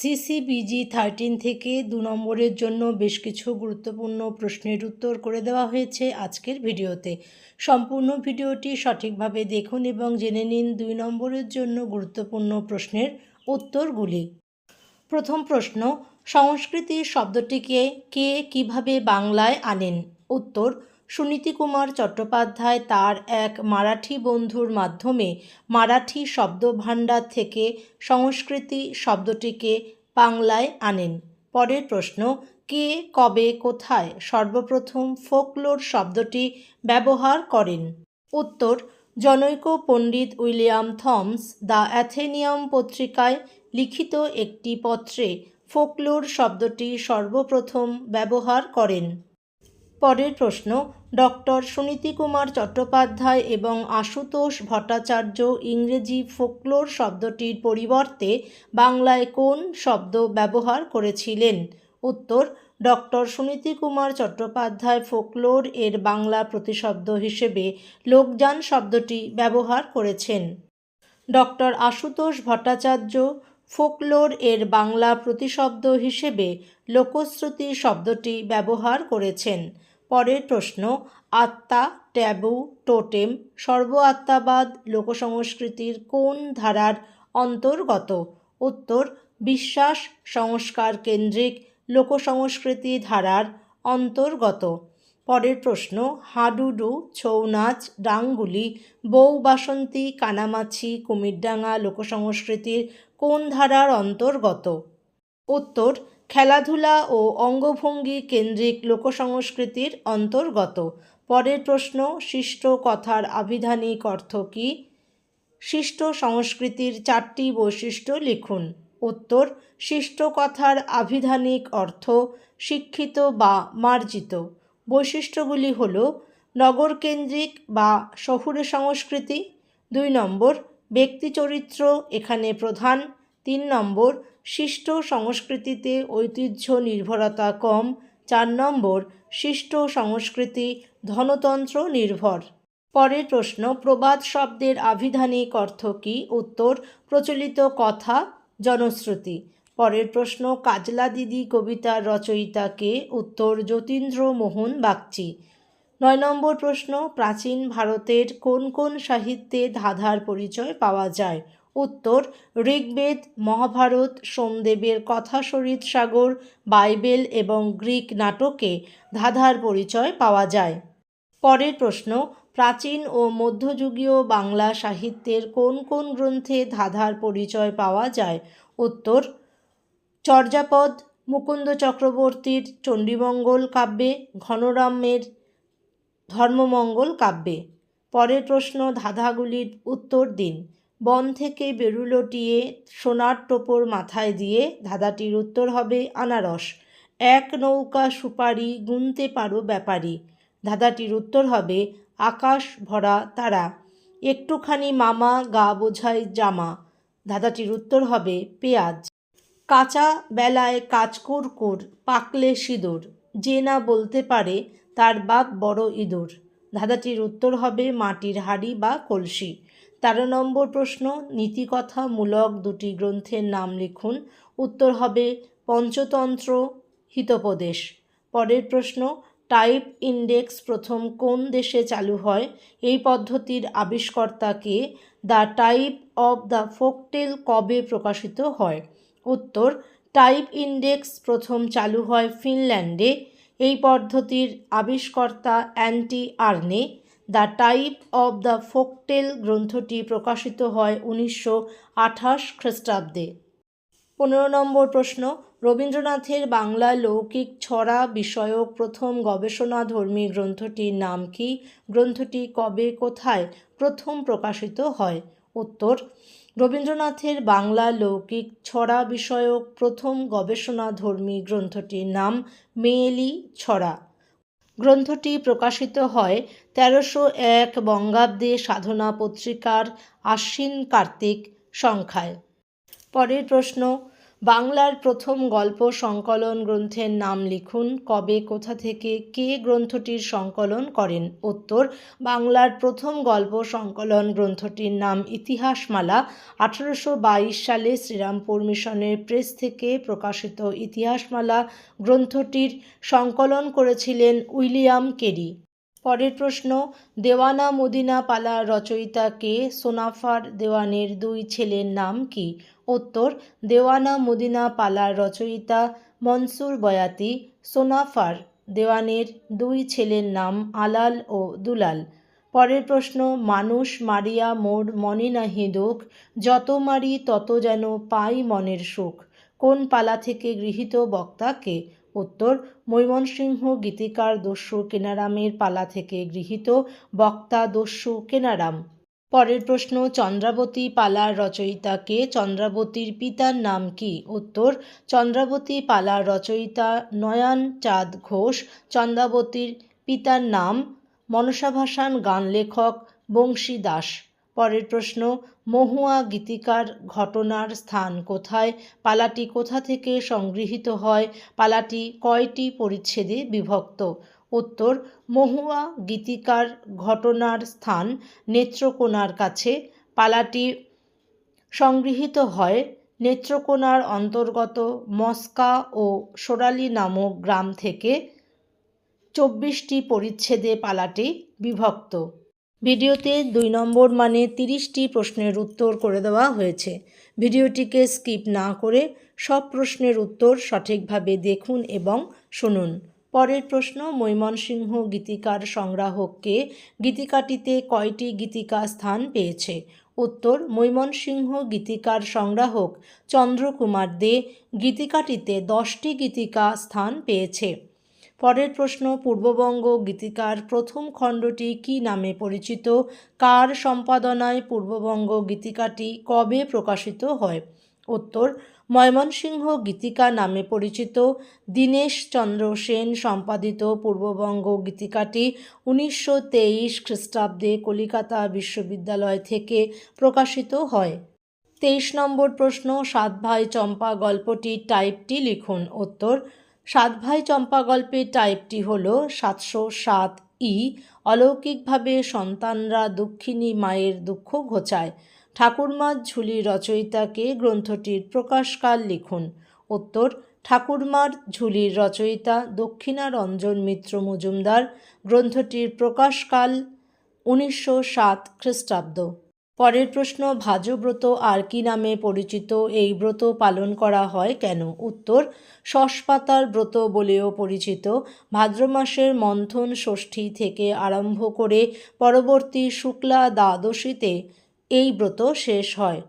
CCBG thirteen থেকে দু নম্বরের জন্য বেশ কিছু গুরুত্বপূর্ণ প্রশ্নের উত্তর করে দেওয়া হয়েছে আজকের ভিডিওতে। সম্পূর্ণ ভিডিওটি সঠিকভাবে দেখুন এবং জেনে নিন দুই নম্বরের জন্য গুরুত্বপূর্ণ প্রশ্নের উত্তরগুলি। প্রথম প্রশ্ন সংস্কৃতি শব্দটিকে কে কীভাবে বাংলায় আনেন? উত্তর সুনীতি কুমার চট্টোপাধ্যায় তার এক মারাঠি বন্ধুর মাধ্যমে মারাঠি শব্দভাণ্ডার থেকে সংস্কৃতি শব্দটিকে বাংলায় আনেন। পরের প্রশ্ন, কে, কবে, কোথায় সর্বপ্রথম ফোকলোর শব্দটি ব্যবহার করেন? উত্তর, জনৈক পণ্ডিত উইলিয়াম থমস দ্য অ্যাথেনিয়াম পত্রিকায় লিখিত একটি পত্রে ফোকলোর শব্দটি সর্বপ্রথম ব্যবহার করেন। পরের প্রশ্ন, ডক্টর সুনীতি কুমার চট্টোপাধ্যায় এবং আশুতোষ ভট্টাচার্য ইংরেজি ফোকলোর শব্দটির পরিবর্তে বাংলায় কোন শব্দ ব্যবহার করেছিলেন? উত্তর, ডক্টর সুনীতি কুমার চট্টোপাধ্যায় ফোকলোর এর বাংলা প্রতিশব্দ হিসেবে লোকযান শব্দটি ব্যবহার করেছেন। ডক্টর আশুতোষ ভট্টাচার্য ফোকলোর এর বাংলা প্রতিশব্দ হিসেবে লোকশ্রুতি শব্দটি ব্যবহার করেছেন। পরের প্রশ্ন, আত্মা, ট্যাবু, টোটেম সর্ব আত্মাবাদ লোকসংস্কৃতির কোন ধারার অন্তর্গত? উত্তর, বিশ্বাস সংস্কার কেন্দ্রিক লোকসংস্কৃতি ধারার অন্তর্গত। পরের প্রশ্ন, হাডুডু ছৌ নাচ ডাঙ্গুলি, বউ বাসন্তী, কানামাছি, কুমিরডাঙ্গা লোকসংস্কৃতির কোন ধারার অন্তর্গত? উত্তর খেলাধুলা ও অঙ্গভঙ্গি কেন্দ্রিক লোকসংস্কৃতির অন্তর্গত। পরের প্রশ্ন, শিষ্ট কথার আবিধানিক অর্থ কী? শিষ্ট সংস্কৃতির চারটি বৈশিষ্ট্য লিখুন। উত্তর, শিষ্ট কথার আবিধানিক অর্থ শিক্ষিত বা মার্জিত। বৈশিষ্ট্যগুলি হল, নগরকেন্দ্রিক বা শহুরে সংস্কৃতি, দুই নম্বর ব্যক্তিচরিত্র এখানে প্রধান, তিন নম্বর শিষ্ট সংস্কৃতিতে ঐতিহ্য নির্ভরতা কম। চার নম্বর, শিষ্ট সংস্কৃতি ধনতন্ত্র নির্ভর। পরের প্রশ্ন, প্রবাদ শব্দের আভিধানিক অর্থ কী? উত্তর, প্রচলিত কথা, জনশ্রুতি। পরের প্রশ্ন, কাজলা দিদি কবিতার রচয়িতাকে উত্তর, যতীন্দ্র মোহন বাগচি। নয় নম্বর প্রশ্ন, প্রাচীন ভারতের কোন কোন সাহিত্যে ধাঁধার পরিচয় পাওয়া যায়? উত্তর, ঋগ্বেদ, মহাভারত, সোমদেবের কথা কথাসরিত সাগর, বাইবেল এবং গ্রিক নাটকে ধাঁধার পরিচয় পাওয়া যায়। পরের প্রশ্ন, প্রাচীন ও মধ্যযুগীয় বাংলা সাহিত্যের কোন কোন গ্রন্থে ধাঁধার পরিচয় পাওয়া যায়? উত্তর, চর্যাপদ, মুকুন্দ চক্রবর্তীর চণ্ডীমঙ্গল কাব্যে, ঘনরামের ধর্মমঙ্গল কাব্যে। পরের প্রশ্ন, ধাঁধাগুলির উত্তর দিন। বন থেকে বেরুলটিয়ে সোনার টোপর মাথায় দিয়ে, ধাঁধাটির উত্তর হবে আনারস। এক নৌকা সুপারি গুনতে পারো ব্যাপারী। ধাঁধাটির উত্তর হবে আকাশ ভরা তারা। একটুখানি মামা গা বোঝায় জামা। ধাঁধাটির উত্তর হবে পেঁয়াজ। কাঁচা বেলায় কাজকুরকুর পাকলে সিঁদুর। যে না বলতে পারে তার বাপ বড় ইঁদুর। ধাঁধাটির উত্তর হবে মাটির হাড়ি বা কলসি। তেরো নম্বর প্রশ্ন নীতিকথামূলক দুটি গ্রন্থের নাম লিখুন। উত্তর হবে পঞ্চতন্ত্র, হিতোপদেশ। পরের প্রশ্ন, টাইপ ইন্ডেক্স প্রথম কোন দেশে চালু হয়? এই পদ্ধতির আবিষ্কর্তাকে the type of the folktale কবে প্রকাশিত হয়? উত্তর, টাইপ ইন্ডেক্স প্রথম চালু হয় ফিনল্যান্ডে। এই পদ্ধতির আবিষ্কর্তা Antti Aarne. The type of the folktale গ্রন্থটি প্রকাশিত হয় উনিশশো আঠাশ খ্রিস্টাব্দে। পনেরো নম্বর প্রশ্ন, রবীন্দ্রনাথের বাংলা লৌকিক ছড়া বিষয়ক প্রথম গবেষণাধর্মী গ্রন্থটির নাম কি? গ্রন্থটি কবে, কোথায় প্রথম প্রকাশিত হয়? উত্তর, রবীন্দ্রনাথের বাংলা লৌকিক ছড়া বিষয়ক প্রথম গবেষণাধর্মী গ্রন্থটির নাম মেয়েলি ছড়া। গ্রন্থটি প্রকাশিত হয় তেরোশো এক বঙ্গাব্দে সাধনা পত্রিকার আশ্বিন কার্তিক সংখ্যায়। পরের প্রশ্ন বাংলার প্রথম গল্প সংকলন গ্রন্থের নাম লিখুন, কবে, কোথা থেকে, কে গ্রন্থটির সংকলন করেন? উত্তর, বাংলার প্রথম গল্প সংকলন গ্রন্থটির নাম ইতিহাসমালা, আঠারোশো বাইশ সালে শ্রীরামপুর মিশনের প্রেস থেকে প্রকাশিত ইতিহাসমালা গ্রন্থটির সংকলন করেছিলেন উইলিয়াম কেরি। পরের প্রশ্ন, দেওয়ানা মদিনা পালা রচয়িতা কে সোনাফার দেওয়ানের দুই ছেলের নাম কি? উত্তর, দেওয়ানা মদিনা পালার রচয়িতা মনসুর বয়াতি, সোনাফার দেওয়ানের দুই ছেলের নাম আলাল ও দুলাল। পরের প্রশ্ন, মানুষ মারিয়া মোর মনে নাহি দুঃখ, যত মারি তত যেন পাই মনের সুখ। কোন পালা থেকে গৃহীত বক্তাকে? উত্তর মৈমনসিংহ গীতিকার দস্যু কেনারামের পালা থেকে গৃহীত বক্তা দস্যু কেনারাম। পরের প্রশ্ন, চন্দ্রাবতী পালার রচয়িতা কে? চন্দ্রাবতীর পিতার নাম কি? উত্তর, চন্দ্রাবতী পালার রচয়িতা নয়ন চাঁদ ঘোষ। চন্দ্রাবতীর পিতার নাম মনসা ভাসান গান লেখক বংশী দাস। পরের প্রশ্ন, মহুয়া গীতিকার ঘটনার স্থান কোথায়? পালাটি কোথা থেকে সংগৃহীত হয়? পালাটি কয়টি পরিচ্ছেদে বিভক্ত? উত্তর, মহুয়া গীতিকার ঘটনার স্থান নেত্রকোনার কাছে। পালাটি সংগৃহীত হয় নেত্রকোনার অন্তর্গত মস্কা ও সোরালি নামক গ্রাম থেকে। চব্বিশটি পরিচ্ছেদে পালাটি বিভক্ত। ভিডিওতে দুই নম্বর মানে তিরিশটি প্রশ্নের উত্তর করে দেওয়া হয়েছে। ভিডিওটিকে স্কিপ না করে সব প্রশ্নের উত্তর সঠিকভাবে দেখুন এবং শুনুন। পরের প্রশ্ন মৈমনসিংহ গীতিকার সংগ্রাহককে গীতিকাটিতে কয়টি গীতিকা স্থান পেয়েছে? উত্তর মৈমনসিংহ গীতিকার সংগ্রাহক চন্দ্রকুমার দে গীতিকাটিতে দশটি গীতিকা স্থান পেয়েছে। পরের প্রশ্ন, পূর্ববঙ্গ গীতিকার প্রথম খণ্ডটি কি নামে পরিচিত? কার সম্পাদনায় পূর্ববঙ্গ গীতিকাটি কবে প্রকাশিত হয়? উত্তর, ময়মনসিংহ গীতিকা নামে পরিচিত। দীনেশ চন্দ্র সেন সম্পাদিত পূর্ববঙ্গ গীতিকাটি উনিশশো তেইশ খ্রিস্টাব্দে কলিকাতা বিশ্ববিদ্যালয় থেকে প্রকাশিত হয়। তেইশ নম্বর প্রশ্ন, সাত ভাই চম্পা গল্পটির টাইপটি লিখুন। উত্তর সাত ভাই চম্পা গল্পের টাইপটি হল সাতশো সাত ই, অলৌকিকভাবে সন্তানরা দুঃখিনী মায়ের দুঃখ ঘোচায়। ঠাকুরমার ঝুলি রচয়িতাকে গ্রন্থটির প্রকাশকাল লিখুন। উত্তর, ঠাকুরমার ঝুলির রচয়িতা দক্ষিণারঞ্জন মিত্র মজুমদার, গ্রন্থটির প্রকাশকাল উনিশশো সাত খ্রিস্টাব্দ। পরের প্রশ্ন ভাজব্রত আর কি নামে পরিচিত? এই ব্রত পালন করা হয় কেন? উত্তর শশপাতার ব্রত বলেও পরিচিত। ভাদ্র মাসের মন্থন ষষ্ঠী থেকে আরম্ভ করে পরবর্তী শুক্লা দ্বাদশীতে এই ব্রত শেষ হয়।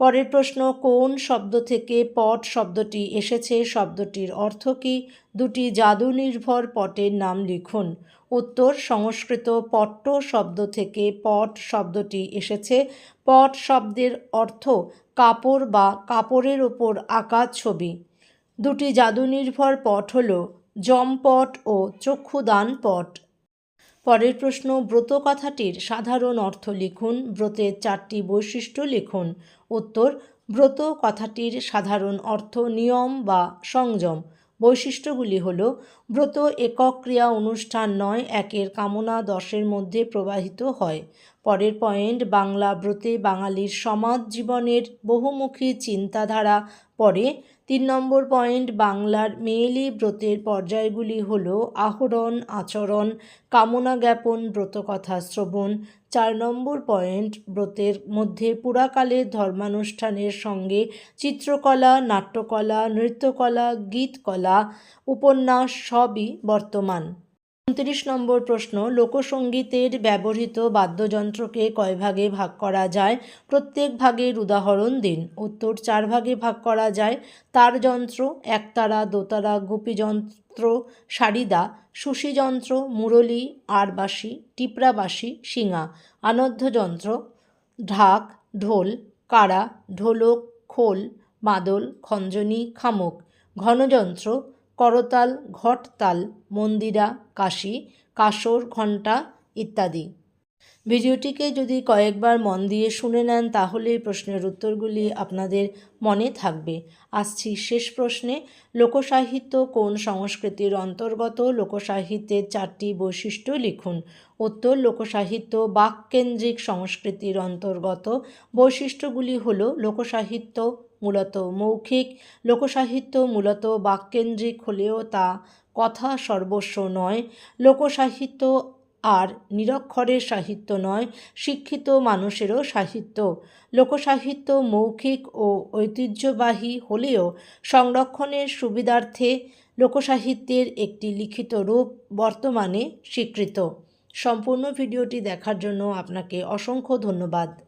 পরের প্রশ্ন, কোন শব্দ থেকে পট শব্দটি এসেছে? শব্দটির অর্থ কি? দুটি জাদু নির্ভর পটের নাম লিখুন। উত্তর, সংস্কৃত পট্ট শব্দ থেকে পট শব্দটি এসেছে। পট শব্দের অর্থ কাপড় বা কাপড়ের ওপর আঁকা ছবি। দুটি জাদু নির্ভর পট হল জমপট ও চক্ষুদান পট। পরের প্রশ্ন ব্রত কথাটির সাধারণ অর্থ লিখুন। ব্রতের চারটি বৈশিষ্ট্য লিখুন। উত্তর, ব্রত কথাটির সাধারণ অর্থ নিয়ম বা সংযম। বৈশিষ্ট্যগুলি হল, ব্রত একক ক্রিয়া অনুষ্ঠান নয়, একের কামনা দশের মধ্যে প্রবাহিত হয়। পরের পয়েন্ট, বাংলা ব্রতে বাঙালির সমাজ জীবনের বহুমুখী চিন্তাধারা পরে তিন নম্বর পয়েন্ট বাংলার মেয়েলি ব্রতের পর্যায়গুলি হল আহরণ, আচরণ, কামনা জ্ঞাপন, ব্রতকথা শ্রবণ। চার নম্বর পয়েন্ট ব্রতের মধ্যে পুরাকালের ধর্মানুষ্ঠানের সঙ্গে চিত্রকলা, নাট্যকলা, নৃত্যকলা, গীতকলা, উপন্যাস সবই বর্তমান। উনত্রিশ নম্বর প্রশ্ন লোকসঙ্গীতের ব্যবহৃত বাদ্যযন্ত্রকে কয় ভাগে ভাগ করা যায়? প্রত্যেক ভাগের উদাহরণ দিন। উত্তর, চার ভাগে ভাগ করা যায়। তার যন্ত্র, একতারা, দোতারা, গোপীযন্ত্র, সারিদা, সুশিযন্ত্র, মুরলী, আরবাসী, টিপরাবাসী, শিঙা আনধ্যযন্ত্র ঢাক, ঢোল, কারা, ঢোলক, খোল, মাদল, খঞ্জনি, খামক, ঘনযন্ত্র করতাল, ঘটতাল, মন্দিরা, কাশি কাসর ঘণ্টা ইত্যাদি। ভিডিওটিকে যদি কয়েকবার মন দিয়ে শুনে নেন, তাহলে প্রশ্নের উত্তরগুলি আপনাদের মনে থাকবে। আসছি শেষ প্রশ্নে। লোকসাহিত্য কোন সংস্কৃতির অন্তর্গত? লোকসাহিত্যের চারটি বৈশিষ্ট্য লিখুন। উত্তর, লোকসাহিত্য বাককেন্দ্রিক সংস্কৃতির অন্তর্গত। বৈশিষ্ট্যগুলি হল, লোকসাহিত্য মূলত মৌখিক লোকসাহিত্য, মূলত বাককেন্দ্রিক হলেও তা কথা সর্বস্ব নয়। লোকসাহিত্য আর নিরক্ষরের সাহিত্য নয়, শিক্ষিত মানুষেরও সাহিত্য। লোকসাহিত্য মৌখিক ও ঐতিহ্যবাহী হলেও সংরক্ষণের সুবিধার্থে লোকসাহিত্যের একটি লিখিত রূপ বর্তমানে স্বীকৃত। সম্পূর্ণ ভিডিওটি দেখার জন্য আপনাকে অসংখ্য ধন্যবাদ।